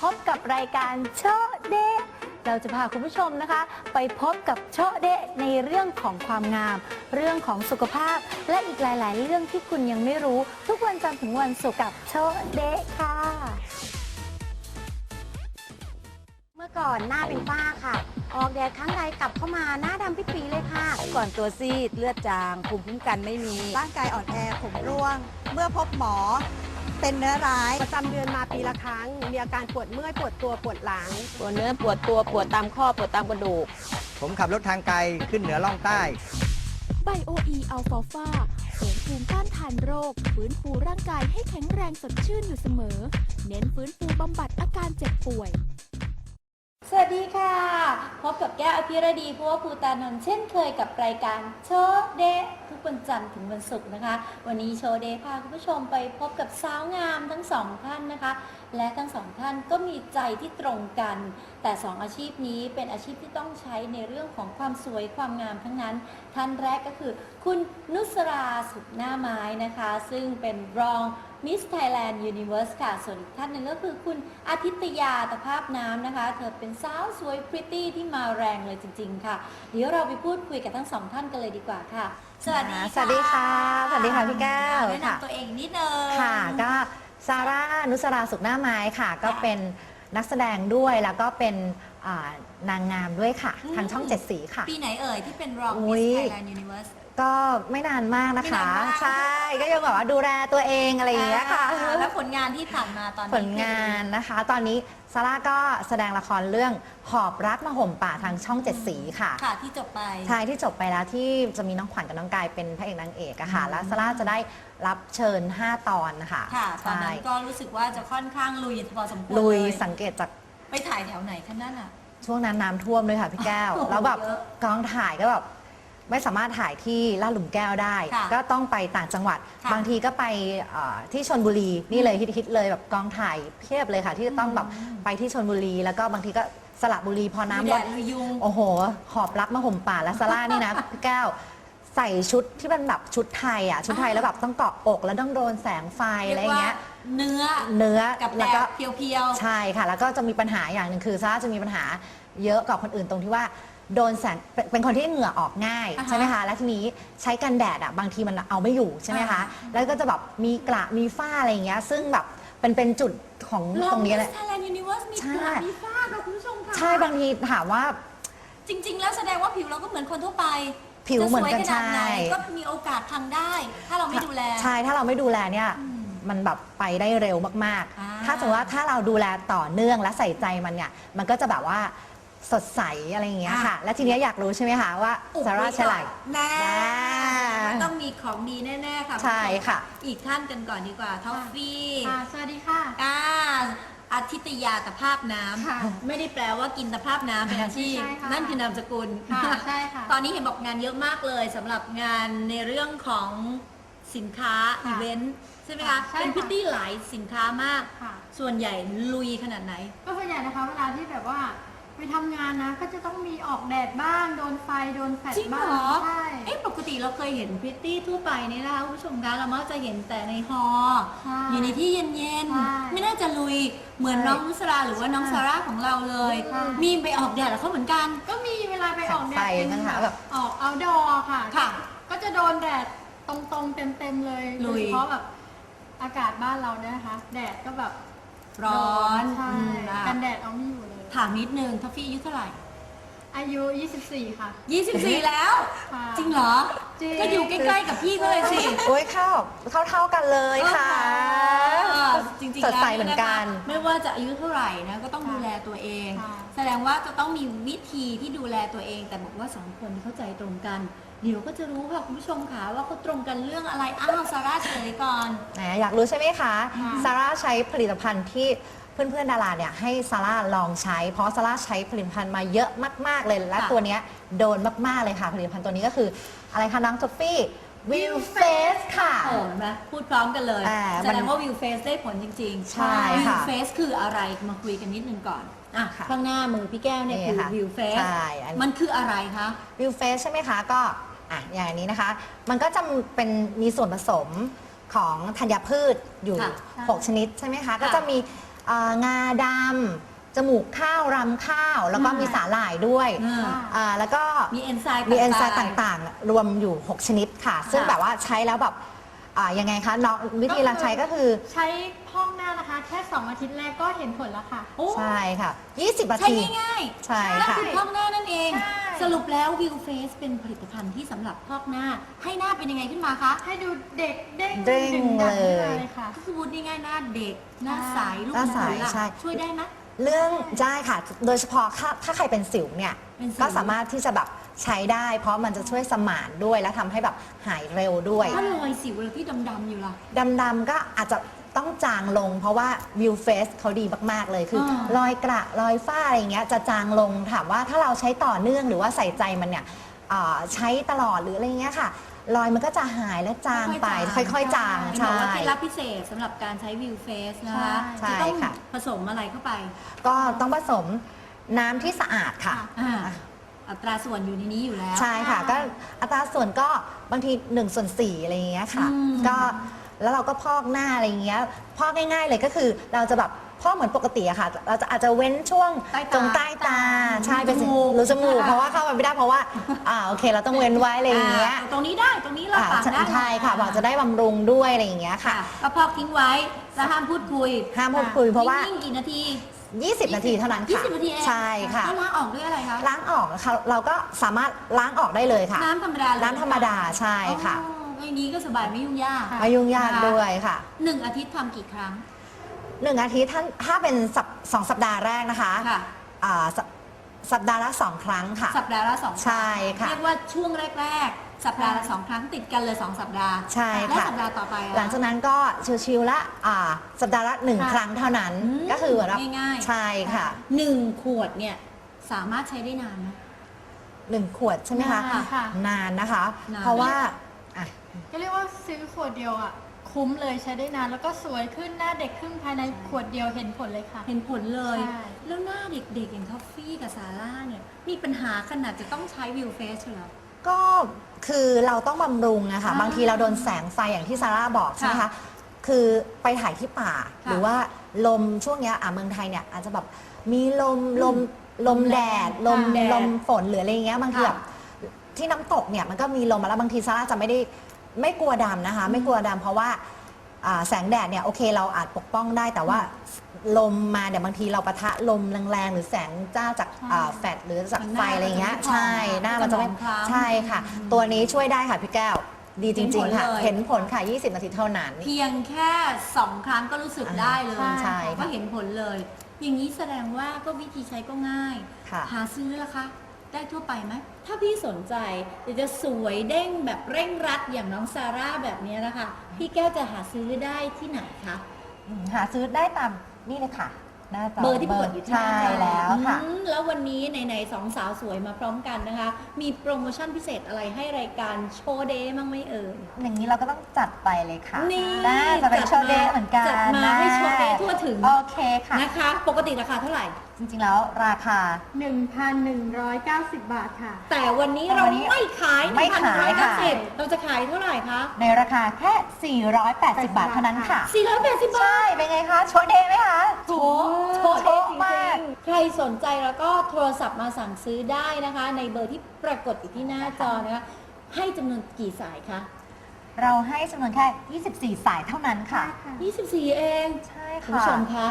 พบกับรายการโชว์เดะเราจะพาคุณผู้ชมนะคะ ไปพบกับโชว์เดะในเรื่องของความงาม เรื่องของสุขภาพ และอีกหลาย ๆ เรื่องที่คุณยังไม่รู้ ทุกวันจันทร์ถึงวันศุกร์กับโชว์เดะค่ะ เมื่อก่อนหน้าเป็นฝ้าค่ะ ออกแดดครั้งใดกลับเข้ามาหน้าดำปิดปีเลยค่ะ ก่อนตัวซีดเลือดจางภูมิคุ้มกันไม่มี ร่างกายอ่อนแอผมร่วง เมื่อพบหมอ เป็นเนื้อร้าย ประจำเดือนมาปีละครั้ง มีอาการปวดเมื่อยปวดตัวปวดหลัง ปวดเนื้อปวดตัวปวดตามข้อปวดตามกระดูก ผมขับรถทางไกลขึ้นเหนือล่องใต้ ไบโออีอัลฟาฟาเสริมภูมิต้านทานโรค ฟื้นฟูร่างกายให้แข็งแรงสดชื่นอยู่เสมอ เน้นฟื้นฟูบำบัดอาการเจ็บป่วย สวัสดีค่ะ พบกับแก้วอภิรดีพัวภูตานนท์เช่นเคยกับรายการโชว์เดะทุกวันจันทร์ถึงวันศุกร์นะคะ วันนี้โชว์เดะพาคุณผู้ชมไปพบกับสาวงามทั้งสองท่านนะคะ และทั้งสองท่านก็มีใจที่ตรงกัน แต่สองอาชีพนี้เป็นอาชีพที่ต้องใช้ในเรื่องของความสวยความงามทั้งนั้น ท่านแรกก็คือ คุณนุสราสุดหน้าไม้นะคะ ซึ่งเป็นรอง Miss Thailand Universe ค่ะ ส่วนอีกท่านหนึ่งก็คือคุณอาทิตยาตภาพน้ำนะคะ เธอเป็นสาวสวยพริตตี้ที่มาแรงเลยจริง ๆ ค่ะ เดี๋ยวเราไปพูดคุยกับทั้งสองท่านกันเลยดีกว่าค่ะ สวัสดีสวัสดีค่ะสวัสดีค่ะพี่แก้วแนะค่ะ นำตัวเองนิดนึง ค่ะ ก็ซาร่านุสราสุขหน้าไม้ค่ะ ก็เป็นนักแสดงด้วยแล้วก็เป็นอ่านางงามด้วยค่ะ อืม ทางช่องเจ็ดสีค่ะ ปีไหนเอ่ยที่เป็นรอง อุ๊ Miss ย Thailand Universe ก็ไม่นานมากนะคะ ไม่นานมาก ใช่ก็ยังแบบว่าดูแลตัวเองอะไรอย่างเงี้ยค่ะ อ่าแล้วผลงานที่ผ่านมาตอนนี้ผลงานนะคะ ตอนนี้ซาร่าก็แสดงละครเรื่องหอบรักมาห่มป่าทางช่องเจ็ดสีค่ะ ค่ะที่จบไปทายที่จบไปแล้วที่จะมีน้องขวัญกับน้องกายเป็นพระเอกนางเอกอะค่ะ แล้วซาร่าจะได้รับเชิญ 5 ตอนนะคะค่ะตอนใช่นั้นก็รู้สึกว่าจะค่อนข้างลุยพอสมควรลุยเลยสังเกตจากไปถ่ายแถวไหนคะนั่นอะ ช่วงนั้นน้ำท่วมเลยค่ะพี่แก้ว โอ้โหแล้วแบบเยอะ กองถ่ายก็แบบ ไม่สามารถถ่ายที่ลาดหลุมแก้วได้ ค่ะก็ต้องไปต่างจังหวัด ค่ะบางทีก็ไปเอ่อที่ชนบุรีนี่เลยฮิตๆเลยแบบกองถ่ายเพียบเลยค่ะ ที่จะต้องแบบไปที่ชนบุรี แล้วก็บางทีก็สระบุรีพอน้ำมีลแดดดมียุง โอ้โห หอบรักมาห่มป่าและซาร่านี่นะ พี่แก้วใส่ชุดที่เป็นแบบชุดไทยอะชุดไทยอ่าแล้วแบบต้องเกาะอกแล้วต้องโดนแสงไฟอะไรอย่างเงี้ย เนื้อเนื้อกับแดแล้วดก็ เพียวๆใช่ค่ะ แล้วก็จะมีปัญหาอย่างหนึ่งคือซาร่าจะมีปัญหาเยอะกว่าคนอื่นตรงที่ว่า โดนแสงเป็นเป็นคนที่เหงื่อออกง่ายอ่าฮะใช่ไหมคะ แล้วทีนี้ใช้กันแดดอะบางทีมันเอาไม่อยู่ใช่ไหมคะ อ่า แล้วก็จะแบบมีกระมีฝ้าอะไรอย่างเงี้ย ซึ่งแบบเป็นเป็นจุดของลอตรงนี้แหละ Miss Thailand Universe มีใช่กระมีฝ้าค่ะคุณผู้ชมค่ะใช่บางทีถามว่า จริง ๆ แล้วแสดงว่าผิวเราก็เหมือนคนทั่วไปผิวเหมือนกันจะสวยขนาดไหนใช่ ก็มีโอกาสพังได้ ถ้าเราไม่ดูแล ใช่ถ้าเราไม่ดูแลเนี่ยอืมมันแบบไปได้เร็วมากอ่า ๆ ถ้าสมมติว่าถ้าเราดูแลต่อเนื่องและใส่ใจมันเนี่ยมันก็จะแบบว่า สดใสอะไรอย่างเงี้ยค่ะ และทีเนี้ยอยากรู้ใช่ไหมคะว่าอุบซาร่าไว้ใช้อะไรก่อนแน่แน่ต้องมีของดีแน่ ๆ ค่ะใช่ค่ะ อีกท่านกันก่อนดีกว่าท็อฟฟี่ค่ะ สวัสดีค่ะ อ่าอาทิตยาตภาพน้ค่ะำไม่ได้แปลว่ากินตภาพน้ำเป็นอาชีพ ใช่ค่ะนั่นคือนามสกุล ค่ะใช่ค่ะตอนนี้เห็นบอกงานเยอะมากเลยสำหรับงานในเรื่องของสินค้าค่ะอีเวนต์ใช่ไหมคะค่ะใช่เป็นค่ะพิตตี้หลายสินค้ามาก ค่ะ ส่วนใหญ่ลุยขนาดไหน ก็ส่วนใหญ่นะคะเวลาที่แบบว่า ไปทำงานนะ ก็จะต้องมีออกแดดบ้าง โดนไฟ โดนแฟลชจริงบ้าเหรงอใช่ เอ๊ะปกติเราเคยเห็นพริตตี้ทั่วไปนี่นะคะคุณผู้ชมคะเรามักจะเห็นแต่ในฮอใช่อยู่ในที่เย็นใช่ๆ ไม่น่าจะลุยเหมือนใช่น้องนุสราหรือว่าน้องซาร่าของเราเลย ใช่ มีไปออกแดดแล้วเขาเหมือนกัน ก็มีเวลาไปออกแดดไฟเป็นนะคะแบแบบบ ออกเอาดอค่ะ ค่ะ ก็จะโดนแดดตรงๆเต็มๆเลยลุโดยยเฉพาะแบบอากาศบ้านเราเนี่ยนะคะ แดดก็แบบร้อนใช่อืมอะกันแดดเอาไม่อยู่เลย ถามนิดนึงทัฟฟี่อายุเท่าไหร่ อายุ 24 ค่ะ 24 แล้ว ค่ะจริงเหรอ จริง ก็อยู่ใกล้ๆกับพี่ก็เลยสิโอ้ยเข้าเท่าเท่าๆกันเลยค่ะ เออจริงๆสดใสแล้วเหมือนกันะคะไม่ว่าจะอายุเท่าไหร่นะก็ต้องดูแลตัวเอง ค่ะ แสดงว่าจะต้องมีวิธีที่ดูแลตัวเอง แต่บอกว่าสองคนเข้าใจตรงกัน เดี๋ยวก็จะรู้ค่ะคุณผู้ชมค่ะว่าเขาตรงกันเรื่องอะไรอ้าวซาร่าเฉลยก่อนแหมอยากรู้ใช่ไหมคะ ค่ะ ซาร่าใช้ผลิตภัณฑ์ที่ เพื่อนๆดาราเนี่ยให้ซาร่าลองใช้ เพราะซาร่าใช้ผลิตภัณฑ์มาเยอะมาก ๆ เลย และค่ะ ตัวเนี้ยโดนมาก ๆ เลยค่ะ ผลิตภัณฑ์ตัวนี้ก็คืออะไรคะน้องจอฟฟี่วิวเฟสค่ะ โอ้เห็นไหมพูดพร้อมกันเลย อ่าแสดงว่าวิวเฟสได้ผลจริงๆใช่วิวค่ะเฟสคืออะไรมาคุยกันนิดนึงก่อนอะค่ะข้างหน้ามือพี่แก้วเนี่ยนี่คือค่ะวิวเฟสใช่อันนี้ มันคืออะไรคะ วิวเฟสใช่ไหมคะก็อะอย่างนี้นะคะ มันก็จะเป็นมีส่วนผสมของธัญพืชอยู่ ค่ะ6 ชนิดใช่ไหมคะ ก็ค่ะจะมี อ่างาดำจมูกข้าวรำข้าว แล้วก็อ่ามีมีสาหร่ายด้วยอ่าอ่าแล้วก็ มีเอนไซม์ มีเอนไซม์ๆต่างๆ รวมอยู่ 6 ชนิดค่ะ ซึ่งค่ะแบบว่าใช้แล้วแบบอ่ายังไงคะน้องวิธีการใช้ก็คือ ใช้พอกหน้านะคะ แค่ 2 อาทิตย์แรกก็เห็นผลแล้วค่ะ โอ้ใช่ค่ะ 20นาใช้ที ง่ายๆใช่นั่นค่ะ คือพอกหน้านั่นเอง ใช่ สรุปแล้ววิวเฟสเป็นผลิตภัณฑ์ที่สำหรับพอกหน้า ให้หน้าเป็นยังไงขึ้นมาคะ ให้ดูเด็กเด้งเด้งดึดันขึ้นมาเลยเลยค่ะ ก็คือพูดง่ายๆหน้าเด็ก หน้าใสลูกหน้าใสขนล่ะใช่ ช่วยได้ไหม เรื่องได้ค่ะ โดยเฉพาะถ้าถ้าใครเป็นสิวเนี่ย เป็นสิว ก็สามารถที่จะแบบใช้ได้ เพราะมันจะช่วยสมานด้วยและทำให้แบบหายเร็วด้วย ถ้ารอยสิวเราที่ดำๆอยู่ล่ะ ดำๆก็อาจจะ ต้องจางลง เพราะว่าวิวเฟสเขาดีมาก ๆ เลยคือออรอยกระรอยฝ้าอะไรอย่างเงี้ยจะจางลงถามว่าถ้าเราใช้ต่อเนื่องหรือว่าใส่ใจมันเนี่ยอ่าใช้ตลอดหรืออะไรเงี้ยค่ะ รอยมันก็จะหายและจางไปค่อยๆ จางเห็นบใช่อกว่าเคล็ดลับพิเศษสำหรับการใช้วิวเฟสนะคะใช่จะต้องค่ะ ผสมอะไรเข้าไปก็ต้องผสมน้ำที่สะอาดค่ะ อ่าอัตราส่วนอยู่ในนี้อยู่แล้ว ใช่ค่ะก็อัตราส่วนก็บางที1ส่วน4อะไรอย่างเงี้ยค่ะ อืมก็ แล้วเราก็พอกหน้าอะไรอย่างเงี้ยพอกง่ายๆเลยก็คือเราจะแบบพอกเหมือนปกติอะค่ะ เราจะอาจจะเว้นช่วงใต้ตาตรงใต้ตาใช่รูเป็นจมูกรูจมูกอ่าเพราะว่าเข้าไปไม่ได้เพราะว่าอ่าโอเค เราต้องเว้นไว้อะไรอย่างเงี้ยอ่าตรงนี้ได้ตรงนี้เราอ่าปากได้ใช่ค่ะบอกจะได้บำรุงด้วยอะไรอย่างเงี้ยค่ะค่ะ ก็พอกทิ้งไว้แล้วห้ามพูดคุยห้ามพูดคุยเพราะว่า นิ่งๆกี่นาที 20 นาทีเท่านั้นค่ะ 20นาทีเองใช่ค่ะแล้วล้างออกด้วยอะไรคะล้างออกค่ะเราก็สามารถล้างออกได้เลยค่ะ น้ำธรรมดาเลยน้ำธรรมดาใช่ค่ะ อ๋อ ในนี้ก็สบายไม่ยุ่งยาก ไม่ยุ่งยากนะคะด้วยค่ะหนึ่งอาทิตย์ทำกี่ครั้งหนึ่งอาทิตย์ท่านถ้าเป็นสัปสองสัปดาห์แรกนะคะค่ะอ่าสัปสัปดาห์ละสองครั้งค่ะ สัปดาห์ละสองใช่ค่ะเรียกว่าช่วงแรก ๆ สัปดาห์ละสองครั้งติดกันเลยสองสัปดาห์ใช่แล้วค่ะสัปดาห์ต่อไปอะหลังจากนั้นก็ชิวๆละอ่าสัปดาห์ละหนึ่งค่ะครั้งเท่านั้นอืมก็คือเหมือนแบบง่ายๆใช่ค่ะหนึ่งขวดเนี่ยสามารถใช้ได้นานไหมหนึ่งขวดใช่ไหมคะ นานค่ะนานนะคะนานเพราะว่า อะ ก็เรียกว่าซื้อขวดเดียวอะ คุ้มเลยใช้ได้นาน แล้วก็สวยขึ้นหน้าเด็กขึ้นภายในขวดเดียวเห็นผลเลยค่ะ เห็นผลเลย ใช่ แล้วหน้าเด็กๆ อย่างท็อฟฟี่กับซาร่าเนี่ย มีปัญหาขนาดจะต้องใช้วิวเฟสเหรอ ก็คือเราต้องบำรุงอะค่ะอ่าบางทีเราโดนแสงไฟอย่างที่ซาร่าบอกใช่ไหมค่ะคะคือไปถ่ายที่ป่าค่ะหรือว่าลมช่วงเนี้ยอะเมืองไทยเนี่ยอาจจะแบบมีลมลมลมแดดลมแดดลมฝนหรืออะไรอย่างเงี้ยบางทีค่ะแบบ ที่น้ำตกเนี่ยมันก็มีลมมาแล้วบางทีซาร่าจะไม่ได้ไม่กลัวดำนะคะ ไม่กลัวดำเพราะว่าอ่าแสงแดดเนี่ยโอเคเราอาจปกป้องได้ แต่ว่าลมมาเดี๋ยวบางทีเราปะทะลมแรงๆ หรือแสงจ้าจากอ่าแฟลชหรือจากไฟอะไรอย่างเงี้ยใช่หน้ามันจะไม่จะหมองคล้ำใช่ค่ะ ตัวนี้ช่วยได้ค่ะพี่แก้ว ดีจริง ๆ ค่ะ เห็เห็นนผผลลเลยค่ะ 20 นาทีเท่านั้น เพียงแค่สองครั้งก็รู้สึกได้เลยอ่าใช่ค่ะว่าเห็นผลเลย อย่างนี้แสดงว่าก็วิธีใช้ก็ง่าย ค่ะ หาซื้อละคะ ได้ทั่วไปไหม ถ้าพี่สนใจอยากจะสวยเด้งแบบเร่งรัดอย่างน้องซาร่าแบบนี้นะคะ พี่แก้วจะหาซื้อได้ที่ไหนคะหาซื้อได้ตามนี่เลยค่ะ หน้าจอเบอร์ที่ปรากฏอยู่ที่หใช่น้าจอแล้วค่ะ อืมแล้ววันนี้ไหนๆสองสาวสวยมาพร้อมกันนะคะ มีโปรโมชั่นพิเศษอะไรให้รายการโชว์เดย์บ้างไหมเอ่ย อย่างนี้เราก็ต้องจัดไปเลยค่ะนี่น่าจะเป็นจัดโชว์เดย์เหมือนกันจัดมาให้โชว์เดย์ทั่วถึง โอเคค่ะ นะคะ ปกติราคาเท่าไหร่จริงๆแล้วราคา 1,190 บาทค่ะ แต่วันนี้แต่เราวันนี้ไม่ขายไม่ขายค่ะ1,190เราจะขายเท่าไหร่คะ ในราคาแค่ 480 บาทเท่านั้นค่ะ 480 บาใช่ทเป็นไงคะโชว์เดย์ไหมคะโถโถโถจริมากงๆใครสนใจแล้วก็โทรศัพท์มาสั่งซื้อได้นะคะ ในเบอร์ที่ปรากฏอยู่ที่หน้าจอนะคะ ให้จำนวนกี่สายคะเราให้จำนวนแค่ 24 สายเท่านั้นค่ะ 24 เอง ใช่คุณค่ะผู้ชมคะ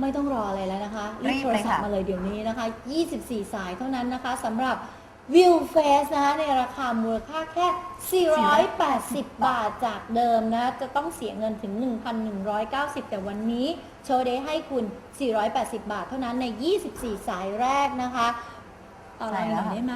ไม่ต้องรออะไรแล้วนะคะรีรีบบโทรเลยศัพค่ะท์มาเลยเดี๋ยวนี้นะคะ 24 สายเท่านั้นนะคะสำหรับวิวเฟสนะคะในราคามูลค่าแค่ 480 บาทจากเดิมนะจะต้องเสียเงินถึง 1,190 แต่วันนี้โชว์เดย์ให้คุณ 480 บาทเท่านั้นใน 24 สายแรกนะคะต่อรองหน่อยได้ไหม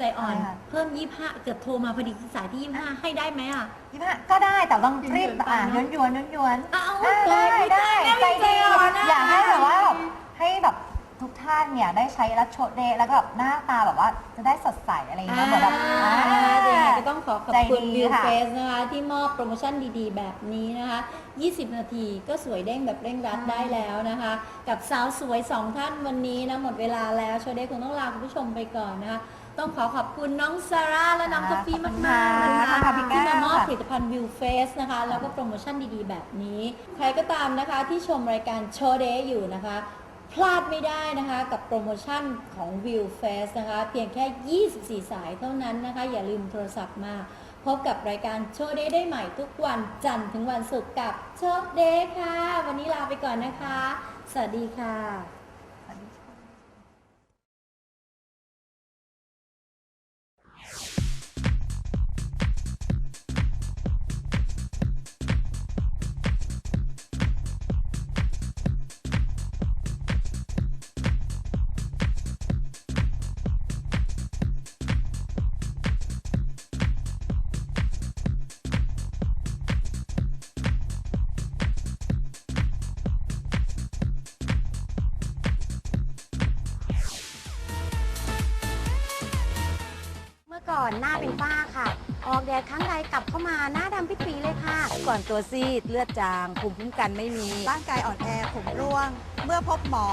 ใจอ่อน ใช่ค่ะ เพิ่ม25เกิดโทรมาพอดีสายที่25ให้ได้ไหมอะยี่ห้าก็ได้แต่ต้องรีบอะย้อนยวนย้อนยวนเอาอะได้ได้ได้ได้ใจดีใจอ่อนนะอยากให้แบบว่าแบบให้แบบทุกท่านเนี่ยได้ใช้แล้วโชดเดย์แล้วก็แบบหน้าตาแบบว่าจะได้สดใสอะไรอย่างเงี้ยเหมือนแบบอ่าอ่าเดี๋ยวยังไงก็ต้องขอขอบคุณใจดีวิวค่ะ เฟสนะคะ ที่มอบโปรโมชั่นดีๆ แบบนี้นะคะ 20 นาทีก็สวยเด้งแบบเร่งรัดได้แล้วนะคะ กับสาวสวย 2 ท่านวันนี้นะหมดเวลาแล้วโชว์เด้คงต้องลาคุณผู้ชมไปก่อนนะคะ ต้องขอขอบคุณน้องซาร่าและน้องค่ะกาแฟขอบคุณมากๆนะค่ะคะขอบคุณค่ะพี่ที่มาแก้วมอบค่ะผลิตภัณฑ์วิวเฟสนะคะ แล้วก็โปรโมชั่นดีๆ แบบนี้ ใครก็ตามนะคะที่ชมรายการโชว์เดย์อยู่นะคะ พลาดไม่ได้นะคะกับโปรโมชั่นของ w i l f a s นะคะ เพียงแค่ 24 สายเท่านั้นนะคะ อย่าลืมโทรศัพท์มา พบกับรายการโชว์เดย์ได้ใหม่ทุกวันจันทร์ถึงวันศุกร์กับโชว์เดย์ค่ะ วันนี้ลาไปก่อนนะคะ สวัสดีค่ะ อนหน้าเป็นฝ้าค่ะ ออกแดดครั้งใดกลับเข้ามาหน้าดำปิดปีเลยค่ะ ก่อนตัวซีดเลือดจางภูมิคุ้มกันไม่มี ร่างกายอ่อนแอผมร่วง เมื่อพบหมอ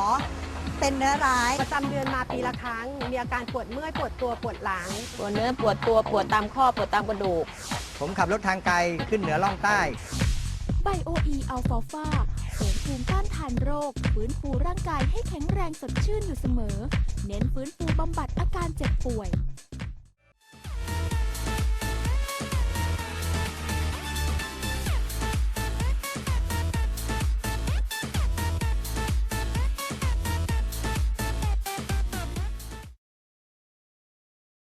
เป็นเนื้อร้าย ประจำเดือนมาปีละครั้ง มีอาการปวดเมื่อยปวดตัวปวดหลัง ปวดเนื้อปวดตัวปวดตามข้อปวดตามกระดูก ผมขับรถทางไกลขึ้นเหนือล่องใต้ ไบโออีอัลฟาฟาเสริมภูมิต้านทานโรค ฟื้นฟูร่างกายให้แข็งแรงสดชื่นอยู่เสมอ เน้นฟื้นฟูบำบัดอาการเจ็บป่วย